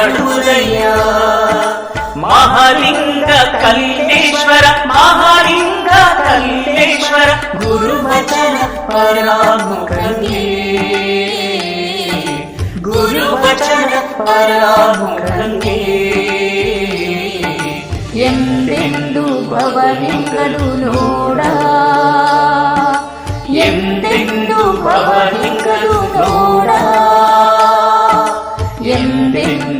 ಎತ್ತಳವಡುವುದಯ್ಯ ಮಹಾಲಿಂಗ ಕಲ್ಲೇಶ್ವರ ಮಹಾಲಿಂಗ ಕಲ್ಲೇಶ್ವರ ಗುರುವಚನ ಪರಾಮುಖಂಗೆ ಗುರುವಚನ ಪರಾಮುಖಂಗೆ ಎಂದೆಂದು ಭವಲಿಂಗಲು ನೋಡ ಎಂದೆಂದು ಭವಲಿಂಗಲು ನೋಡ ಎಂದೆಂದು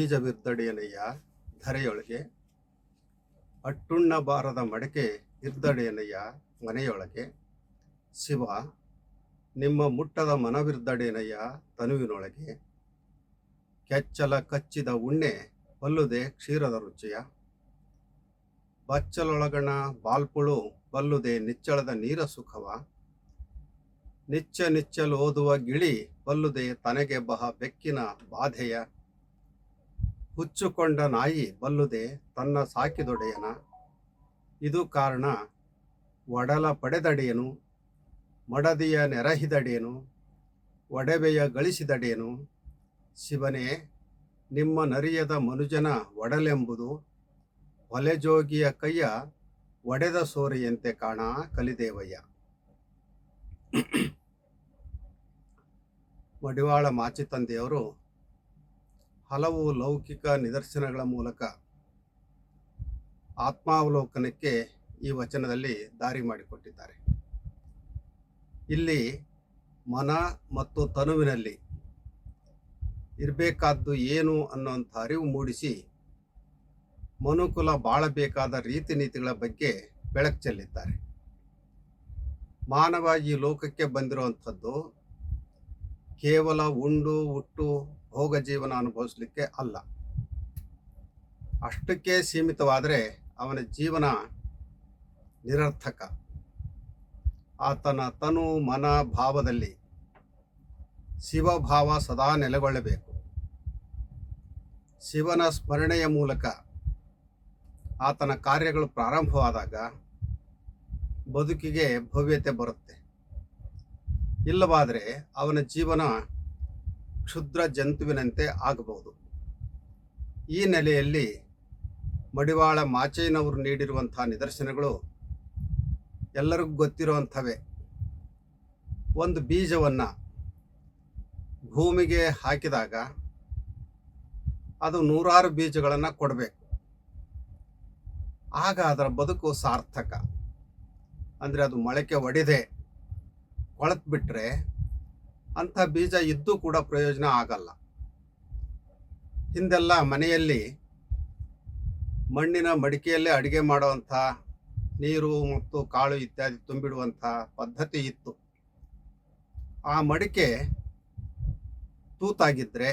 ಬೀಜವಿರ್ದಡೆಯನಯ್ಯ ಧರೆಯೊಳಗೆ ಅಟ್ಟುಣ್ಣ ಬಾರದ ಮಡಕೆ ಇರ್ದಡೇನಯ್ಯ ಮನೆಯೊಳಗೆ, ಶಿವ, ನಿಮ್ಮ ಮುಟ್ಟದ ಮನವಿರ್ದಡೆಯನಯ್ಯ ತನುವಿನೊಳಗೆ, ಕೆಚ್ಚಲ ಕಚ್ಚಿದ ಉಣ್ಣೆ ಬಲ್ಲುದೆ ಕ್ಷೀರದ ರುಚಿಯ, ಬಚ್ಚಲೊಳಗಣ ಬಾಲ್ಪುಳು ಬಲ್ಲುದೆ ನಿಚ್ಚಳದ ನೀರ ಸುಖವ, ನಿಚ್ಚ ನಿಚ್ಚಲು ಓದುವ ಗಿಳಿ ಬಲ್ಲುದೆ ತನಗೆ ಬಹ ಬೆಕ್ಕಿನ ಬಾಧೆಯ ಹುಚ್ಚುಕೊಂಡ ನಾಯಿ ಬಲ್ಲುದೆ ತನ್ನ ಸಾಕಿದೊಡೆಯನ. ಇದು ಕಾರಣ ಒಡಲ ಪಡೆದಡೆಯನು, ಮಡದಿಯ ನೆರಹಿದಡೆಯನು, ಒಡವೆಯ ಗಳಿಸಿದಡೆಯನು. ಶಿವನೇ, ನಿಮ್ಮ ನರಿಯದ ಮನುಜನ ಒಡಲೆಂಬುದು ಹೊಲೆಜೋಗಿಯ ಕೈಯ ಒಡೆದ ಸೋರೆಯಂತೆ ಕಾಣ ಕಲಿದೇವಯ್ಯ. ಮಡಿವಾಳ ಮಾಚಿ ತಂದೆಯವರು ಹಲವು ಲೌಕಿಕ ನಿದರ್ಶನಗಳ ಮೂಲಕ ಆತ್ಮಾವಲೋಕನಕ್ಕೆ ಈ ವಚನದಲ್ಲಿ ದಾರಿ ಮಾಡಿಕೊಟ್ಟಿದ್ದಾರೆ. ಇಲ್ಲಿ ಮನ ಮತ್ತು ತನುವಿನಲ್ಲಿ ಇರಬೇಕಾದ್ದು ಏನು ಅನ್ನೋಂಥ ಅರಿವು ಮೂಡಿಸಿ ಮನುಕುಲ ಬಾಳಬೇಕಾದ ರೀತಿ ನೀತಿಗಳ ಬಗ್ಗೆ ಬೆಳಕು ಚೆಲ್ಲಿದ್ದಾರೆ. ಮಾನವ ಈ ಲೋಕಕ್ಕೆ ಬಂದಿರುವಂಥದ್ದು ಕೇವಲ ಉಂಡು, ಹುಟ್ಟು ಭೋಗ ಜೀವನ ಅನುಭವಿಸ್ಲಿಕ್ಕೆ ಅಲ್ಲ. ಅಷ್ಟಕ್ಕೆ ಸೀಮಿತವಾದರೆ ಅವನ ಜೀವನ ನಿರರ್ಥಕ. ಆತನ ತನು ಮನ ಭಾವದಲ್ಲಿ ಶಿವಭಾವ ಸದಾ ನೆಲೆಗೊಳ್ಳಬೇಕು. ಶಿವನ ಸ್ಮರಣೆಯ ಮೂಲಕ ಆತನ ಕಾರ್ಯಗಳು ಪ್ರಾರಂಭವಾದಾಗ ಬದುಕಿಗೆ ಭವ್ಯತೆ ಬರುತ್ತೆ. ಇಲ್ಲವಾದರೆ ಅವನ ಜೀವನ ಕ್ಷುದ್ರ ಜಂತುವಿನಂತೆ ಆಗಬಹುದು. ಈ ನೆಲೆಯಲ್ಲಿ ಮಡಿವಾಳ ಮಾಚಯ್ಯನವರು ನೀಡಿರುವಂಥ ನಿದರ್ಶನಗಳು ಎಲ್ಲರಿಗೂ ಗೊತ್ತಿರುವಂಥವೇ. ಒಂದು ಬೀಜವನ್ನು ಭೂಮಿಗೆ ಹಾಕಿದಾಗ ಅದು ನೂರಾರು ಬೀಜಗಳನ್ನು ಕೊಡಬೇಕು. ಆಗ ಅದರ ಬದುಕು ಸಾರ್ಥಕ. ಅಂದರೆ ಅದು ಮೊಳಕೆ ಒಡೆದೆ, ಕೊಳತು ಬಿಟ್ಟರೆ ಅಂಥ ಬೀಜ ಇದ್ದೂ ಕೂಡ ಪ್ರಯೋಜನ ಆಗಲ್ಲ. ಹಿಂದೆಲ್ಲ ಮನೆಯಲ್ಲಿ ಮಣ್ಣಿನ ಮಡಿಕೆಯಲ್ಲೇ ಅಡುಗೆ ಮಾಡುವಂಥ ನೀರು ಮತ್ತು ಕಾಳು ಇತ್ಯಾದಿ ತುಂಬಿಡುವಂಥ ಪದ್ಧತಿ ಇತ್ತು. ಆ ಮಡಿಕೆ ತೂತಾಗಿದ್ದರೆ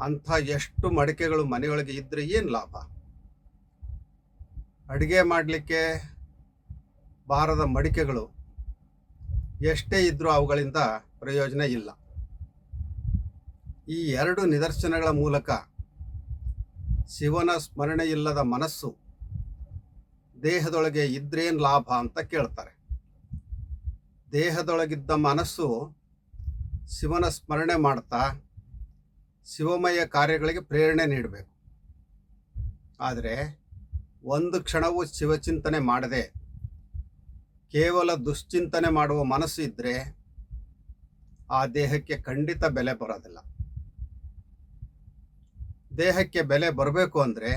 ಅಂಥ ಎಷ್ಟು ಮಡಿಕೆಗಳು ಮನೆಯೊಳಗೆ ಇದ್ದರೆ ಏನು ಲಾಭ? ಅಡುಗೆ ಮಾಡಲಿಕ್ಕೆ ಬಾರದ ಮಡಿಕೆಗಳು ಎಷ್ಟೇ ಇದ್ದರೂ ಅವುಗಳಿಂದ ಪ್ರಯೋಜನ ಇಲ್ಲ. ಈ ಎರಡು ನಿದರ್ಶನಗಳ ಮೂಲಕ ಶಿವನ ಸ್ಮರಣೆ ಇಲ್ಲದ ಮನಸ್ಸು ದೇಹದೊಳಗೆ ಇದ್ರೇನು ಲಾಭ ಅಂತ ಕೇಳ್ತಾರೆ. ದೇಹದೊಳಗಿದ್ದ ಮನಸ್ಸು ಶಿವನ ಸ್ಮರಣೆ ಮಾಡ್ತಾ ಶಿವಮಯ ಕಾರ್ಯಗಳಿಗೆ ಪ್ರೇರಣೆ ನೀಡಬೇಕು. ಆದರೆ ಒಂದು ಕ್ಷಣವೂ ಶಿವಚಿಂತನೆ ಮಾಡದೆ ಕೇವಲ ದುಶ್ಚಿಂತನೆ ಮಾಡುವ ಮನಸ್ಸು ಇದ್ದರೆ ಆ ದೇಹಕ್ಕೆ ಖಂಡಿತ ಬೆಲೆ ಬರೋದಿಲ್ಲ. ದೇಹಕ್ಕೆ ಬೆಲೆ ಬರಬೇಕು ಅಂದರೆ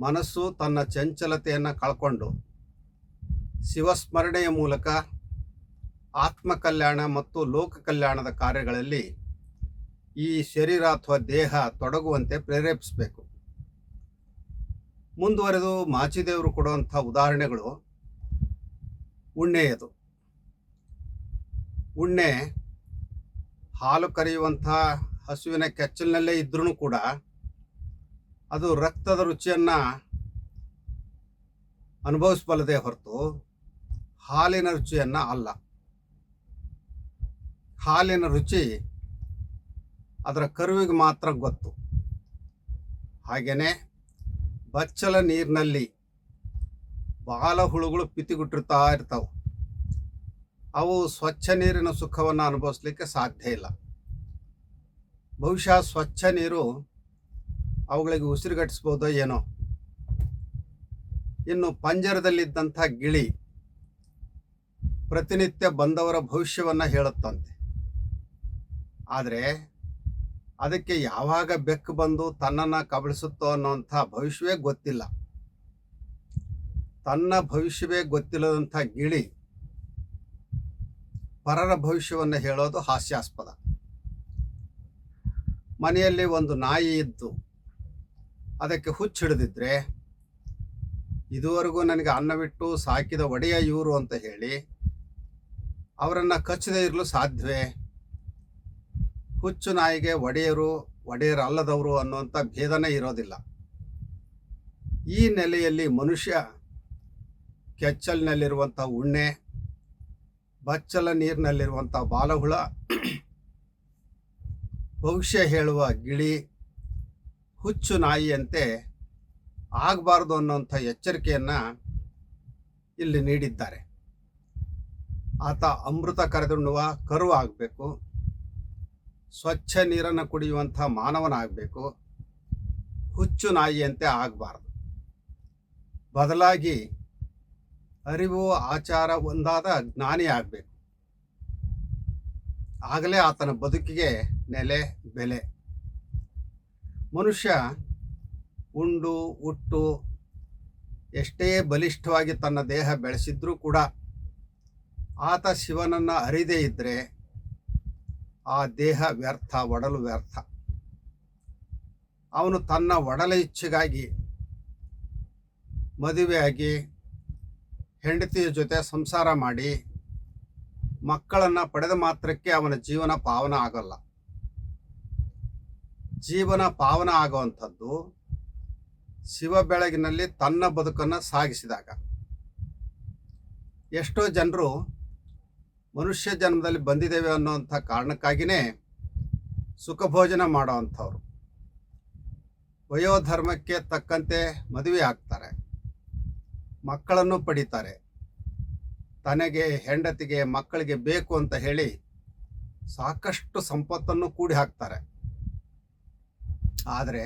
ಮನಸ್ಸು ತನ್ನ ಚಂಚಲತೆಯನ್ನು ಕಳ್ಕೊಂಡು ಶಿವಸ್ಮರಣೆಯ ಮೂಲಕ ಆತ್ಮ ಕಲ್ಯಾಣ ಮತ್ತು ಲೋಕ ಕಲ್ಯಾಣದ ಕಾರ್ಯಗಳಲ್ಲಿ ಈ ಶರೀರ ಅಥವಾ ದೇಹ ತೊಡಗುವಂತೆ ಪ್ರೇರೇಪಿಸಬೇಕು. ಮುಂದುವರೆದು ಮಾಚಿದೇವರು ಕೊಡುವಂಥ ಉದಾಹರಣೆಗಳು ಉಣ್ಣೆಯದು. ಉಣ್ಣೆ ಹಾಲು ಕರೆಯುವಂಥ ಹಸುವಿನ ಕೆಚ್ಚಲಿನಲ್ಲೇ ಇದ್ರೂ ಕೂಡ ಅದು ರಕ್ತದ ರುಚಿಯನ್ನು ಅನುಭವಿಸಬಲ್ಲದೆ ಹೊರತು ಹಾಲಿನ ರುಚಿಯನ್ನು ಅಲ್ಲ. ಹಾಲಿನ ರುಚಿ ಅದರ ಕರುವಿಗೆ ಮಾತ್ರ ಗೊತ್ತು. ಹಾಗೆಯೇ ಬಚ್ಚಲ ನೀರಿನಲ್ಲಿ ಬಾಲ ಹುಳುಗಳು ಪಿತಿಗುಟ್ಟಿರ್ತಾ ಇರ್ತಾವೆ. ಅವು ಸ್ವಚ್ಛ ನೀರಿನ ಸುಖವನ್ನು ಅನುಭವಿಸ್ಲಿಕ್ಕೆ ಸಾಧ್ಯ ಇಲ್ಲ. ಬಹುಶಃ ಸ್ವಚ್ಛ ನೀರು ಅವುಗಳಿಗೆ ಉಸಿರುಗಟ್ಟಿಸ್ಬೋದೋ ಏನೋ. ಇನ್ನು ಪಂಜರದಲ್ಲಿದ್ದಂಥ ಗಿಳಿ ಪ್ರತಿನಿತ್ಯ ಬಂದವರ ಭವಿಷ್ಯವನ್ನು ಹೇಳುತ್ತಂತೆ. ಆದರೆ ಅದಕ್ಕೆ ಯಾವಾಗ ಬೆಕ್ಕು ಬಂದು ತನ್ನನ್ನು ಕಬಳಿಸುತ್ತೋ ಅನ್ನೋಂಥ ಭವಿಷ್ಯವೇ ಗೊತ್ತಿಲ್ಲ. ತನ್ನ ಭವಿಷ್ಯವೇ ಗೊತ್ತಿಲ್ಲದಂಥ ಗಿಳಿ ಪರರ ಭವಿಷ್ಯವನ್ನು ಹೇಳೋದು ಹಾಸ್ಯಾಸ್ಪದ. ಮನೆಯಲ್ಲಿ ಒಂದು ನಾಯಿ ಇದ್ದು ಅದಕ್ಕೆ ಹುಚ್ಚು ಹಿಡಿದಿದ್ರೆ ಇದುವರೆಗೂ ನನಗೆ ಅನ್ನವಿಟ್ಟು ಸಾಕಿದ ಒಡೆಯ ಇವರು ಅಂತ ಹೇಳಿ ಅವರನ್ನು ಕಚ್ಚದೇ ಇರಲು ಸಾಧ್ಯವೇ? ಹುಚ್ಚು ನಾಯಿಗೆ ಒಡೆಯರು ಒಡೆಯರು ಅಲ್ಲದವರು ಅನ್ನುವಂಥ ಭೇದನೇ ಇರೋದಿಲ್ಲ. ಈ ನೆಲೆಯಲ್ಲಿ ಮನುಷ್ಯ ಕೆಚ್ಚಲಿನಲ್ಲಿರುವಂಥ ಉಣ್ಣೆ, ಬಚ್ಚಲ ನೀರಿನಲ್ಲಿರುವಂಥ ಬಾಲಹುಳ, ಭವಿಷ್ಯ ಹೇಳುವ ಗಿಳಿ, ಹುಚ್ಚು ನಾಯಿಯಂತೆ ಆಗಬಾರ್ದು ಅನ್ನೋಂಥ ಎಚ್ಚರಿಕೆಯನ್ನು ಇಲ್ಲಿ ನೀಡಿದ್ದಾರೆ. ಆತ ಅಮೃತ ಕರೆದುಣ್ಣುವ ಕರು ಆಗಬೇಕು. ಸ್ವಚ್ಛ ನೀರನ್ನು ಕುಡಿಯುವಂಥ ಮಾನವನಾಗಬೇಕು. ಹುಚ್ಚು ನಾಯಿಯಂತೆ ಆಗಬಾರ್ದು. ಬದಲಾಗಿ ಅರಿವು, ಆಚಾರ ಒಂದಾದ ಜ್ಞಾನಿ ಆಗಬೇಕು. ಆಗಲೇ ಆತನ ಬದುಕಿಗೆ ನೆಲೆ, ಬೆಲೆ. ಮನುಷ್ಯ ಉಂಡು ಉಟ್ಟು ಎಷ್ಟೇ ಬಲಿಷ್ಠವಾಗಿ ತನ್ನ ದೇಹ ಬೆಳೆಸಿದ್ರೂ ಕೂಡ ಆತ ಶಿವನನ್ನು ಅರಿದೇ ಇದ್ದರೆ ಆ ದೇಹ ವ್ಯರ್ಥ, ಒಡಲು ವ್ಯರ್ಥ. ಅವನು ತನ್ನ ಒಡಲ ಇಚ್ಛೆಗಾಗಿ ಮದುವೆಯಾಗಿ ಹೆಂಡತಿಯ ಜೊತೆ ಸಂಸಾರ ಮಾಡಿ ಮಕ್ಕಳನ್ನು ಪಡೆದ ಮಾತ್ರಕ್ಕೆ ಅವನ ಜೀವನ ಪಾವನ ಆಗಲ್ಲ. ಜೀವನ ಪಾವನ ಆಗುವಂಥದ್ದು ಶಿವ ಬೆಳಗಿನಲ್ಲಿ ತನ್ನ ಬದುಕನ್ನು ಸಾಗಿಸಿದಾಗ. ಎಷ್ಟೋ ಜನರು ಮನುಷ್ಯ ಜನ್ಮದಲ್ಲಿ ಬಂದಿದ್ದೇವೆ ಅನ್ನೋವಂಥ ಕಾರಣಕ್ಕಾಗಿಯೇ ಸುಖ ಭೋಜನ ಮಾಡೋವಂಥವ್ರು ವಯೋಧರ್ಮಕ್ಕೆ ತಕ್ಕಂತೆ ಮದುವೆ ಆಗ್ತಾರೆ. ಮಕ್ಕಳನ್ನು ಪಡಿತಾರೆ. ತನಗೆ, ಹೆಂಡತಿಗೆ, ಮಕ್ಕಳಿಗೆ ಬೇಕು ಅಂತ ಹೇಳಿ ಸಾಕಷ್ಟು ಸಂಪತ್ತನ್ನು ಕೂಡಿ ಹಾಕ್ತಾರೆ. ಆದರೆ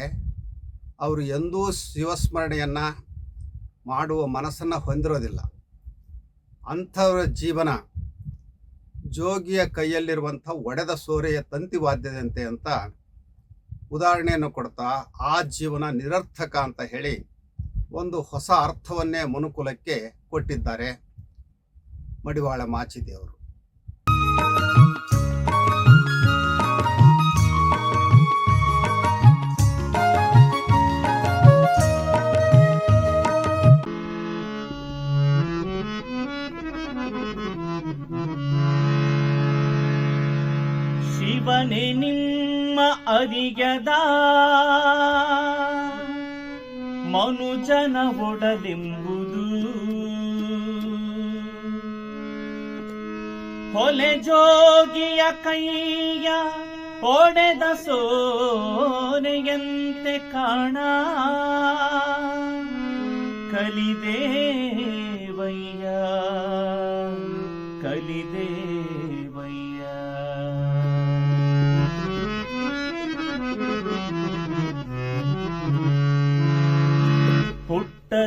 ಅವರು ಎಂದೂ ಶಿವಸ್ಮರಣೆಯನ್ನು ಮಾಡುವ ಮನಸ್ಸನ್ನು ಹೊಂದಿರೋದಿಲ್ಲ. ಅಂಥವರ ಜೀವನ ಜೋಗಿಯ ಕೈಯಲ್ಲಿರುವಂಥ ಒಡೆದ ಸೋರೆಯ ತಂತಿ ವಾದ್ಯದಂತೆ ಅಂತ ಉದಾಹರಣೆಯನ್ನು ಕೊಡ್ತಾ ಆ ಜೀವನ ನಿರರ್ಥಕ ಅಂತ ಹೇಳಿ ಒಂದು ಹೊಸ ಅರ್ಥವನ್ನೇ ಮನುಕುಲಕ್ಕೆ ಕೊಟ್ಟಿದ್ದಾರೆ ಮಡಿವಾಳ ಮಾಚಿದೇವರು. ಶಿವನೇ ನಿಮ್ಮ ಅರಿಯದ ಮನುಜನ ಒಡಲೆಂಬುದು. ಹೊಲೆ ಜೋಗಿಯ ಕೈಯ ಒಡೆದ ಸೋನೆಯಂತೆ ಕಾಣ. ಕಲಿದೇವಯ್ಯ.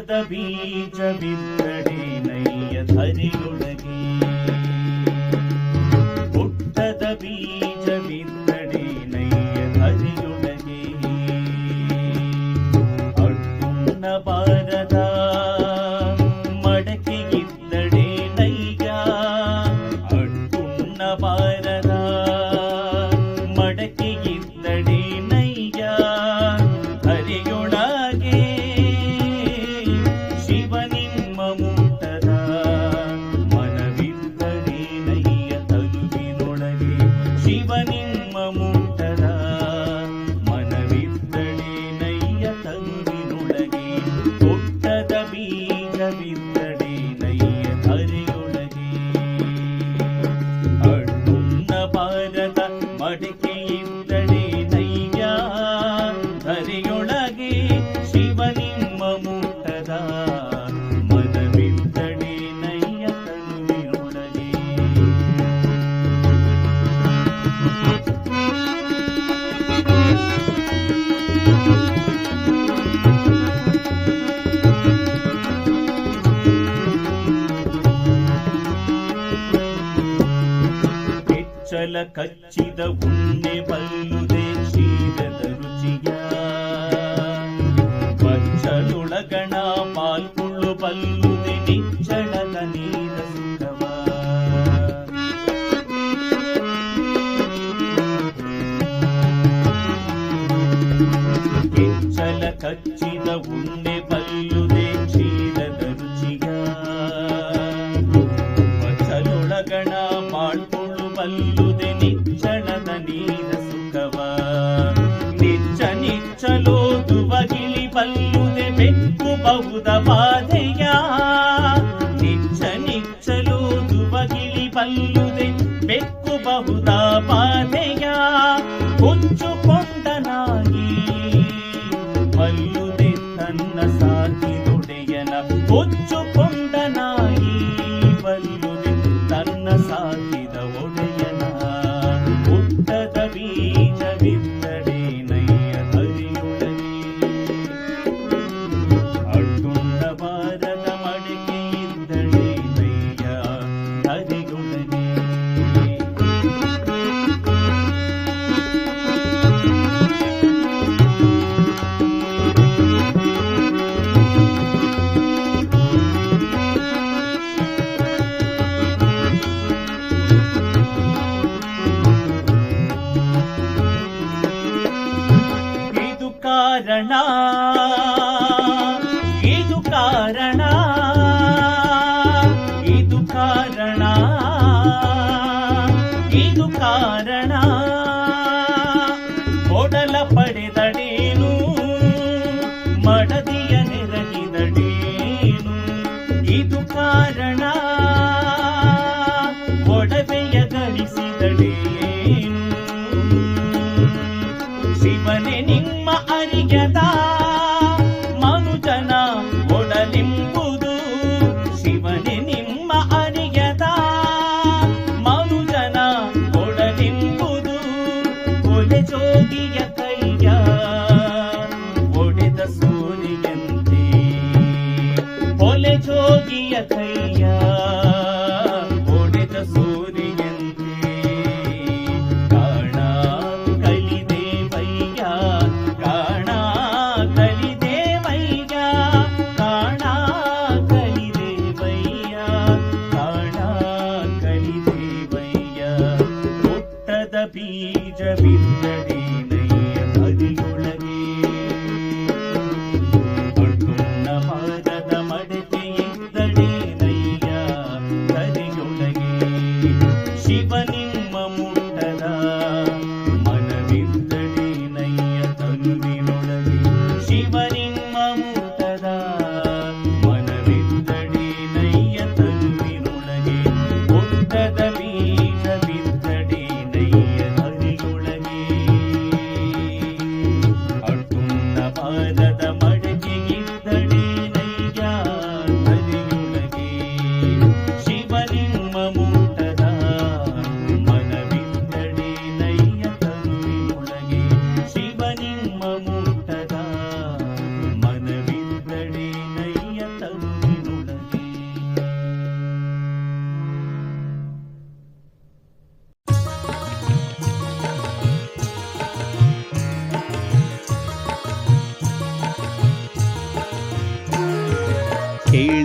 बीज विन्दे नय्य धरियु ಕಚ್ಚಿದ ಉಣ್ಣೆ ಬಲ್ಲು வேதமா